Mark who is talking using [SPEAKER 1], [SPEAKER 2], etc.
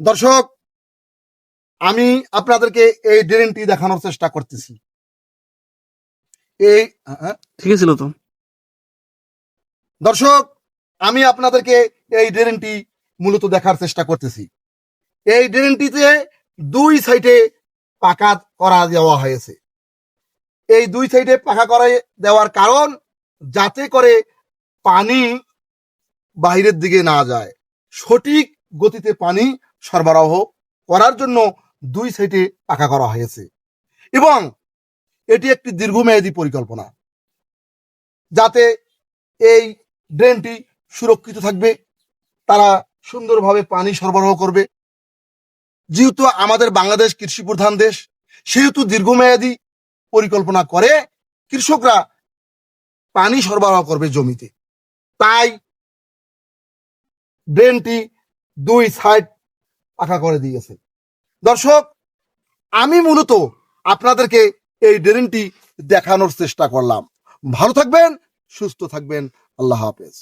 [SPEAKER 1] দর্শক আমি আপনাদেরকে এই ড্রেনটি দেখানোর চেষ্টা করতেছি। এই হ্যাঁ,
[SPEAKER 2] ঠিক ছিল তো
[SPEAKER 1] দর্শক আমি আপনাদেরকে এই ড্রেনটি মূলত দেখার চেষ্টা করতেছি। এই ড্রেনটিতে দুই সাইডে পাকা করা দেওয়া হয়েছে। এই দুই সাইডে পাকা করে দেওয়ার কারণ যাতে করে পানি বাইরের দিকে না যায়। সঠিক গতিতে পানি সরবরাহ করার জন্য দুই সাইডে পাকা করা হয়েছে। এবং এটি একটি দীর্ঘমেয়াদী পরিকল্পনা, যাতে এই ড্রেনটি সুরক্ষিত থাকবে, তারা সুন্দরভাবে পানি সরবরাহ করবে। যেহেতু আমাদের বাংলাদেশ কৃষি প্রধান দেশ, সেহেতু দীর্ঘমেয়াদী পরিকল্পনা করে কৃষকরা পানি সরবরাহ করবে জমিতে। তাই ড্রেনটি দুই সাইড পাকা করে দিয়েছে দর্শক, আমি মূলত আপনাদেরকে এই ড্রেনটি দেখানোর চেষ্টা করলাম। ভালো থাকবেন, সুস্থ থাকবেন। আল্লাহ হাফেজ।